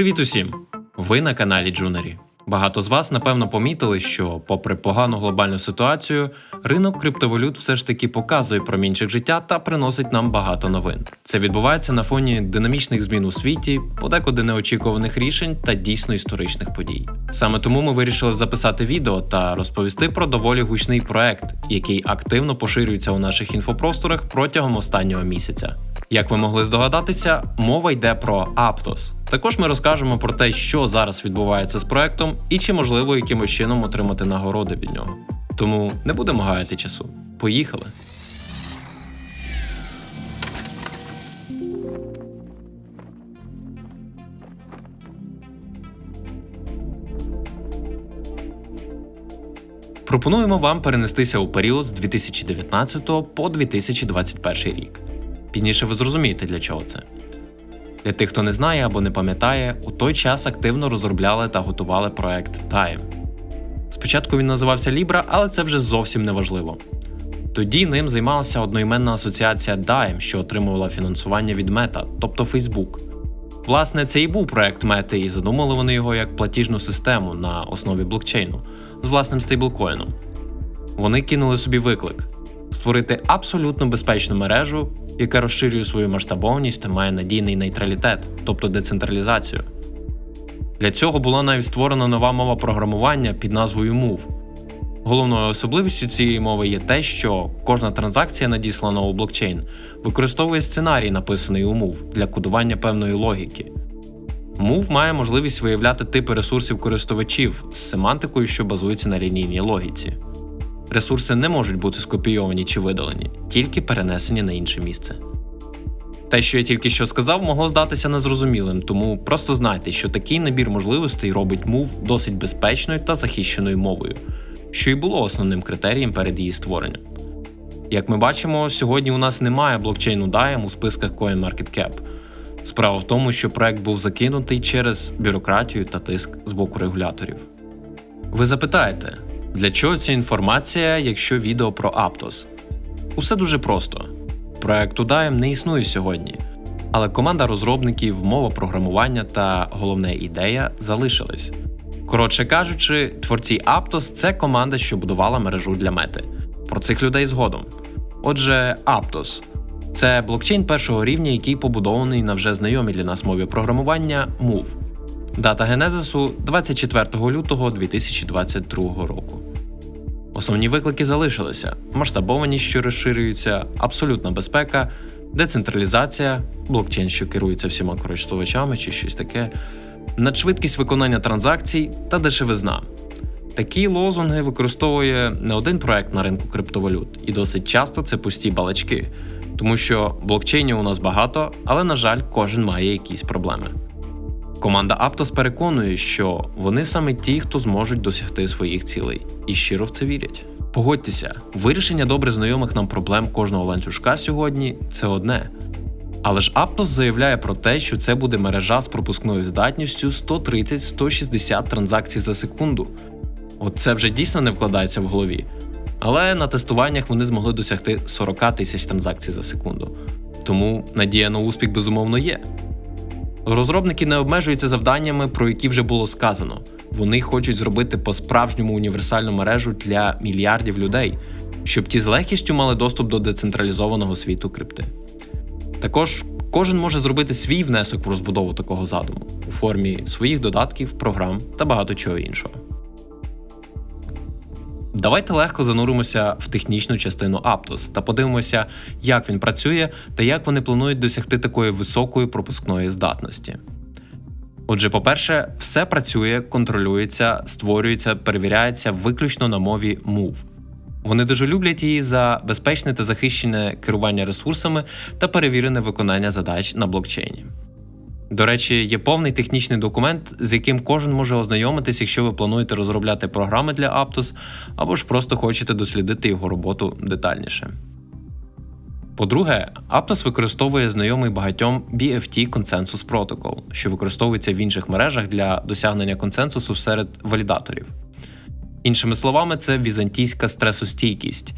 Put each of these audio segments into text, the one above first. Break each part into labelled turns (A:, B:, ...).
A: Привіт усім! Ви на каналі Джунері. Багато з вас напевно помітили, що, попри погану глобальну ситуацію, ринок криптовалют все ж таки показує промінчик життя та приносить нам багато новин. Це відбувається на фоні динамічних змін у світі, подекуди неочікуваних рішень та дійсно історичних подій. Саме тому ми вирішили записати відео та розповісти про доволі гучний проект, який активно поширюється у наших інфопросторах протягом останнього місяця. Як ви могли здогадатися, мова йде про Aptos. Також ми розкажемо про те, що зараз відбувається з проектом і чи можливо якимось чином отримати нагороди від нього. Тому не будемо гаяти часу. Поїхали! Пропонуємо вам перенестися у період з 2019 по 2021 рік. Пізніше ви зрозумієте, для чого це. Для тих, хто не знає або не пам'ятає, у той час активно розробляли та готували проект Time. Спочатку він називався Libra, але це вже зовсім не важливо. Тоді ним займалася одноіменна асоціація Dime, що отримувала фінансування від Meta, тобто Facebook. Власне, це і був проект Meta, і задумали вони його як платіжну систему на основі блокчейну з власним стейблкоїном. Вони кинули собі виклик створити абсолютно безпечну мережу, яка розширює свою масштабованість та має надійний нейтралітет, тобто децентралізацію. Для цього була навіть створена нова мова програмування під назвою Move. Головною особливістю цієї мови є те, що кожна транзакція, надіслана у блокчейн, використовує сценарій, написаний у Move, для кодування певної логіки. Move має можливість виявляти типи ресурсів користувачів з семантикою, що базується на лінійній логіці. Ресурси не можуть бути скопійовані чи видалені, тільки перенесені на інше місце. Те, що я тільки що сказав, могло здатися незрозумілим, тому просто знайте, що такий набір можливостей робить Move досить безпечною та захищеною мовою, що і було основним критерієм перед її створенням. Як ми бачимо, сьогодні у нас немає блокчейну DAIM у списках CoinMarketCap. Справа в тому, що проект був закинутий через бюрократію та тиск з боку регуляторів. Ви запитаєте, для чого ця інформація, якщо відео про Aptos? Усе дуже просто. Проект Udaim не існує сьогодні, але команда розробників, мова програмування та головна ідея залишились. Коротше кажучи, творці Aptos – це команда, що будувала мережу для мети. Про цих людей згодом. Отже, Aptos – це блокчейн першого рівня, який побудований на вже знайомій для нас мові програмування Move. Дата генезису 24 лютого 2022 року. Основні виклики залишилися: масштабованість, що розширюється, абсолютна безпека, децентралізація, блокчейн, що керується всіма користувачами чи щось таке, надшвидкість виконання транзакцій та дешевизна. Такі лозунги використовує не один проект на ринку криптовалют, і досить часто це пусті балачки, тому що блокчейнів у нас багато, але, на жаль, кожен має якісь проблеми. Команда Aptos переконує, що вони саме ті, хто зможуть досягти своїх цілей, і щиро в це вірять. Погодьтеся, вирішення добре знайомих нам проблем кожного ланцюжка сьогодні це одне. Але ж Aptos заявляє про те, що це буде мережа з пропускною здатністю 130-160 транзакцій за секунду. От це вже дійсно не вкладається в голові. Але на тестуваннях вони змогли досягти 40 тисяч транзакцій за секунду. Тому надія на успіх безумовно є. Розробники не обмежуються завданнями, про які вже було сказано. Вони хочуть зробити по-справжньому універсальну мережу для мільярдів людей, щоб ті з легкістю мали доступ до децентралізованого світу крипти. Також кожен може зробити свій внесок в розбудову такого задуму у формі своїх додатків, програм та багато чого іншого. Давайте легко зануримося в технічну частину Aptos та подивимося, як він працює та як вони планують досягти такої високої пропускної здатності. Отже, по-перше, все працює, контролюється, створюється, перевіряється виключно на мові Move. Вони дуже люблять її за безпечне та захищене керування ресурсами та перевірене виконання задач на блокчейні. До речі, є повний технічний документ, з яким кожен може ознайомитись, якщо ви плануєте розробляти програми для Aptos, або ж просто хочете дослідити його роботу детальніше. По-друге, Aptos використовує знайомий багатьом BFT Consensus Protocol, що використовується в інших мережах для досягнення консенсусу серед валідаторів. Іншими словами, це візантійська стресостійкість.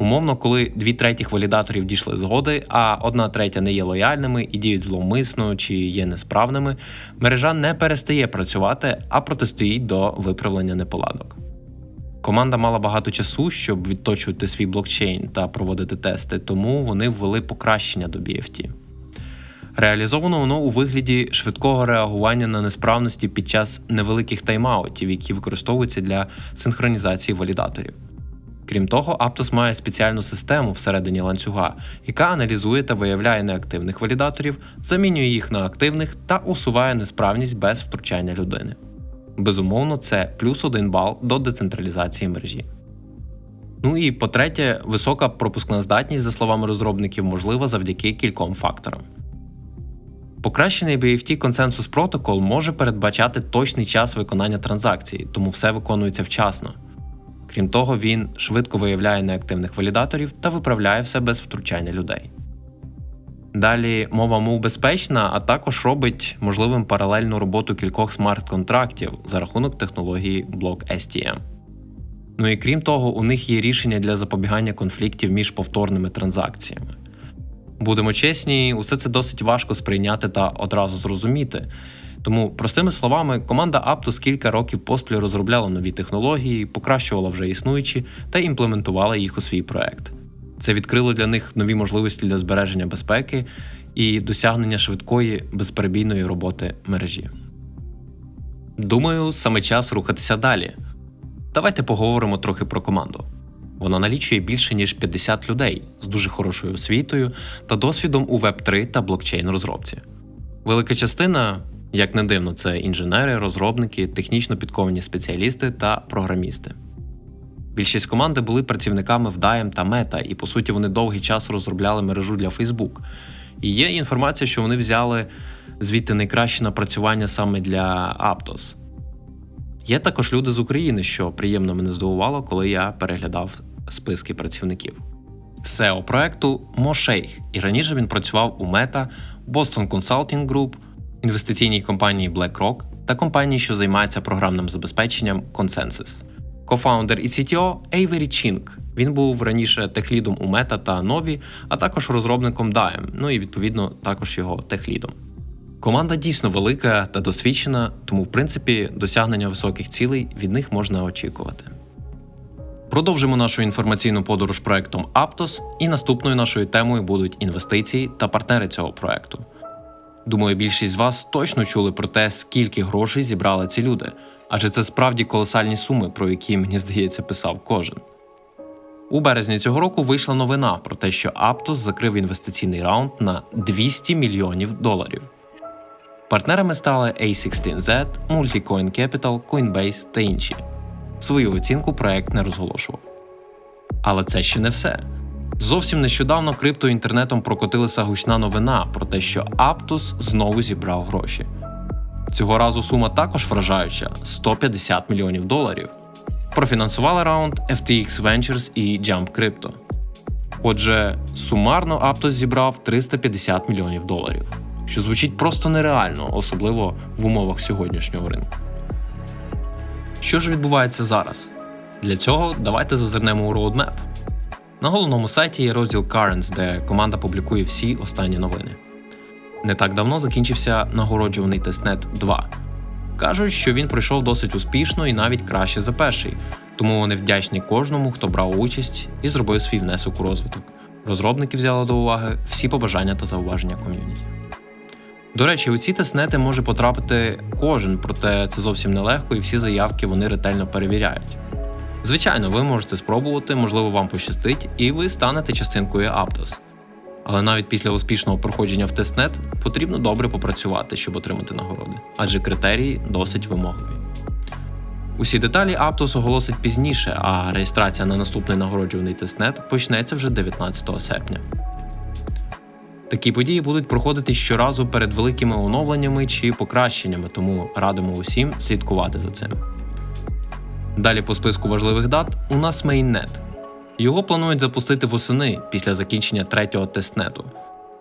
A: Умовно, коли дві третіх валідаторів дійшли згоди, а одна третя не є лояльними і діють зловмисно чи є несправними, мережа не перестає працювати, а протистоїть до виправлення неполадок. Команда мала багато часу, щоб відточувати свій блокчейн та проводити тести, тому вони ввели покращення до BFT. Реалізовано воно у вигляді швидкого реагування на несправності під час невеликих тайм-аутів, які використовуються для синхронізації валідаторів. Крім того, Aptos має спеціальну систему всередині ланцюга, яка аналізує та виявляє неактивних валідаторів, замінює їх на активних та усуває несправність без втручання людини. Безумовно, це плюс один бал до децентралізації мережі. Ну і по-третє, висока пропускна здатність, за словами розробників, можлива завдяки кільком факторам. Покращений BFT консенсус протокол може передбачати точний час виконання транзакцій, тому все виконується вчасно. Крім того, він швидко виявляє неактивних валідаторів та виправляє все без втручання людей. Далі мова мов безпечна, а також робить можливим паралельну роботу кількох смарт-контрактів за рахунок технології блок STM. Ну і крім того, у них є рішення для запобігання конфліктів між повторними транзакціями. Будемо чесні, усе це досить важко сприйняти та одразу зрозуміти. Тому, простими словами, команда Aptos кілька років поспіль розробляла нові технології, покращувала вже існуючі та імплементувала їх у свій проект. Це відкрило для них нові можливості для збереження безпеки і досягнення швидкої безперебійної роботи мережі. Думаю, саме час рухатися далі. Давайте поговоримо трохи про команду. Вона налічує більше ніж 50 людей з дуже хорошою освітою та досвідом у Web3 та блокчейн розробці. Велика частина, як не дивно, це інженери, розробники, технічно підковані спеціалісти та програмісти. Більшість команди були працівниками в Dime та Meta, і по суті вони довгий час розробляли мережу для Facebook. І є інформація, що вони взяли звідти найкраще напрацювання саме для Aptos. Є також люди з України, що приємно мене здивувало, коли я переглядав списки працівників. SEO проекту Мо Шейх, і раніше він працював у Meta, Boston Consulting Group, інвестиційній компанії BlackRock та компанії, що займається програмним забезпеченням Consensus. Кофаундер і CTO Avery Ching. Він був раніше техлідом у Meta та Нові, а також розробником Dime, ну і відповідно також його техлідом. Команда дійсно велика та досвідчена, тому в принципі досягнення високих цілей від них можна очікувати. Продовжимо нашу інформаційну подорож проектом Aptos, і наступною нашою темою будуть інвестиції та партнери цього проекту. Думаю, більшість з вас точно чули про те, скільки грошей зібрали ці люди, адже це справді колосальні суми, про які, мені здається, писав кожен. У березні цього року вийшла новина про те, що Aptos закрив інвестиційний раунд на 200 мільйонів доларів. Партнерами стали A16Z, Multicoin Capital, Coinbase та інші. Свою оцінку проект не розголошував. Але це ще не все. Зовсім нещодавно криптоінтернетом прокотилася гучна новина про те, що Aptos знову зібрав гроші. Цього разу сума також вражаюча 150 мільйонів доларів. Профінансували раунд FTX Ventures і Jump Crypto. Отже, сумарно Aptos зібрав 350 мільйонів доларів, що звучить просто нереально, особливо в умовах сьогоднішнього ринку. Що ж відбувається зараз? Для цього давайте зазирнемо у Roadmap. На головному сайті є розділ Currents, де команда публікує всі останні новини. Не так давно закінчився нагороджуваний тестнет 2. Кажуть, що він пройшов досить успішно і навіть краще за перший, тому вони вдячні кожному, хто брав участь і зробив свій внесок у розвиток. Розробники взяли до уваги всі побажання та зауваження ком'юніті. До речі, у ці тестнети може потрапити кожен, проте це зовсім нелегко і всі заявки вони ретельно перевіряють. Звичайно, ви можете спробувати, можливо, вам пощастить, і ви станете частинкою Aptos. Але навіть після успішного проходження в тестнет потрібно добре попрацювати, щоб отримати нагороди, адже критерії досить вимогливі. Усі деталі Aptos оголосить пізніше, а реєстрація на наступний нагороджуваний тестнет почнеться вже 19 серпня. Такі події будуть проходити щоразу перед великими оновленнями чи покращеннями, тому радимо усім слідкувати за цим. Далі по списку важливих дат у нас мейннет. Його планують запустити восени після закінчення третього тестнету.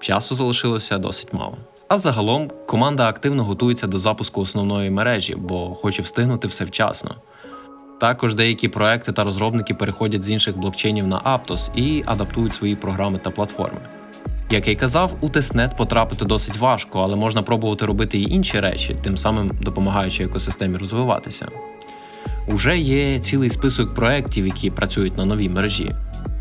A: Часу залишилося досить мало. А загалом команда активно готується до запуску основної мережі, бо хоче встигнути все вчасно. Також деякі проекти та розробники переходять з інших блокчейнів на Aptos і адаптують свої програми та платформи. Як я й казав, у тестнет потрапити досить важко, але можна пробувати робити і інші речі, тим самим допомагаючи екосистемі розвиватися. Уже є цілий список проєктів, які працюють на новій мережі.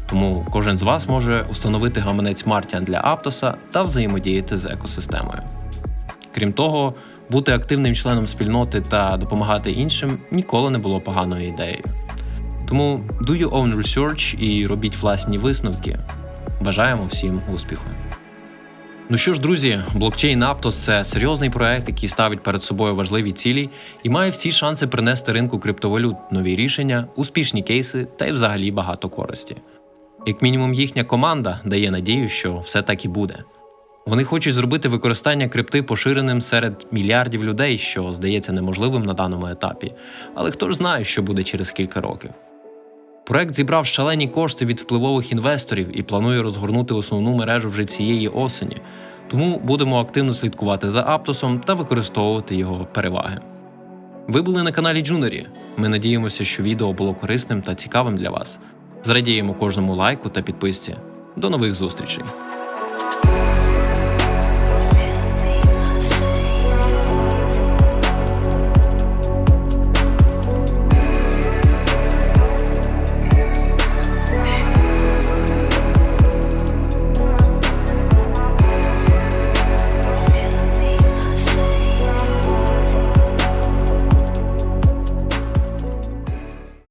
A: Тому кожен з вас може установити гаманець Martian для Aptos та взаємодіяти з екосистемою. Крім того, бути активним членом спільноти та допомагати іншим ніколи не було поганою ідеєю. Тому do your own research і робіть власні висновки. Бажаємо всім успіху. Ну що ж, друзі, блокчейн Aptos – це серйозний проект, який ставить перед собою важливі цілі і має всі шанси принести ринку криптовалют нові рішення, успішні кейси та й взагалі багато користі. Як мінімум, їхня команда дає надію, що все так і буде. Вони хочуть зробити використання крипти поширеним серед мільярдів людей, що здається неможливим на даному етапі. Але хто ж знає, що буде через кілька років. Проект зібрав шалені кошти від впливових інвесторів і планує розгорнути основну мережу вже цієї осені. Тому будемо активно слідкувати за Аптосом та використовувати його переваги. Ви були на каналі Джунері. Ми надіємося, що відео було корисним та цікавим для вас. Зрадіємо кожному лайку та підписці. До нових зустрічей!